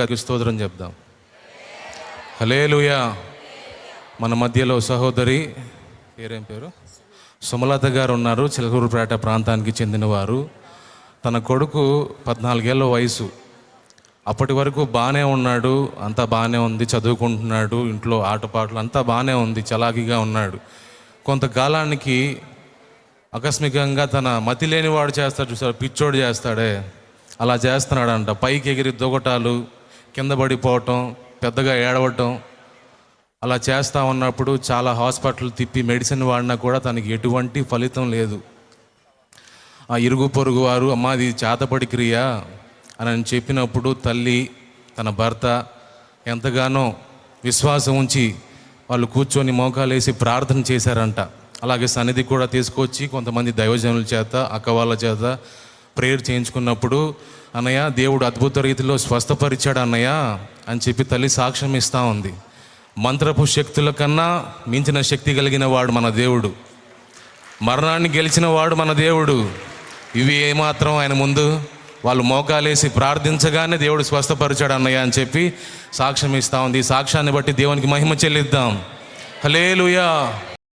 గారికి స్తోత్రం చెప్దాం. హలేలుయా మన మధ్యలో సహోదరి పేరేం పేరు? సుమలత గారు ఉన్నారు చిలకూరుపేట ప్రాంతానికి చెందినవారు. తన కొడుకు పద్నాలుగేళ్ళ వయసు. అప్పటి వరకు బాగానే ఉన్నాడు అంతా బాగానే ఉంది చదువుకుంటున్నాడు ఇంట్లో ఆటపాటలు అంతా బాగానే ఉంది చలాకీగా ఉన్నాడు. కొంతకాలానికి ఆకస్మికంగా తన మతి లేనివాడు చేస్తాడు చూసాడు పిచ్చోడు చేస్తాడే. అలా చేస్తున్నాడంట. పైకి ఎగిరి దొగటాలు కింద పడిపోవటం పెద్దగా ఏడవటం అలా చేస్తా ఉన్నప్పుడు చాలా హాస్పిటల్ తిప్పి మెడిసిన్ వాడినా కూడా తనకి ఎటువంటి ఫలితం లేదు. ఆ ఇరుగు పొరుగు వారు అమ్మ అది చేతపడి క్రియ అని అని చెప్పినప్పుడు తల్లి తన భర్త ఎంతగానో విశ్వాసం ఉంచి వాళ్ళు కూర్చొని మోకాలేసి ప్రార్థన చేశారంట. అలాగే సన్నిధి కూడా తీసుకొచ్చి కొంతమంది దైవజనుల చేత అక్క వాళ్ళ చేత ప్రేయర్ చేయించుకున్నప్పుడు అన్నయ్య దేవుడు అద్భుత రీతిలో స్వస్థపరిచాడు అన్నయ్య అని చెప్పి తల్లి సాక్ష్యం ఇస్తూ ఉంది. మంత్రపు శక్తుల కన్నా మించిన శక్తి కలిగిన వాడు మన దేవుడు. మరణాన్ని గెలిచిన వాడు మన దేవుడు. ఇవి ఏమాత్రం ఆయన ముందు వాళ్ళు మోకాలేసి ప్రార్థించగానే దేవుడు స్వస్థపరిచాడు అన్నయ్య అని చెప్పి సాక్ష్యం ఇస్తా ఉంది. ఈ సాక్ష్యాన్ని బట్టి దేవునికి మహిమ చెల్లిద్దాం. హలేలుయా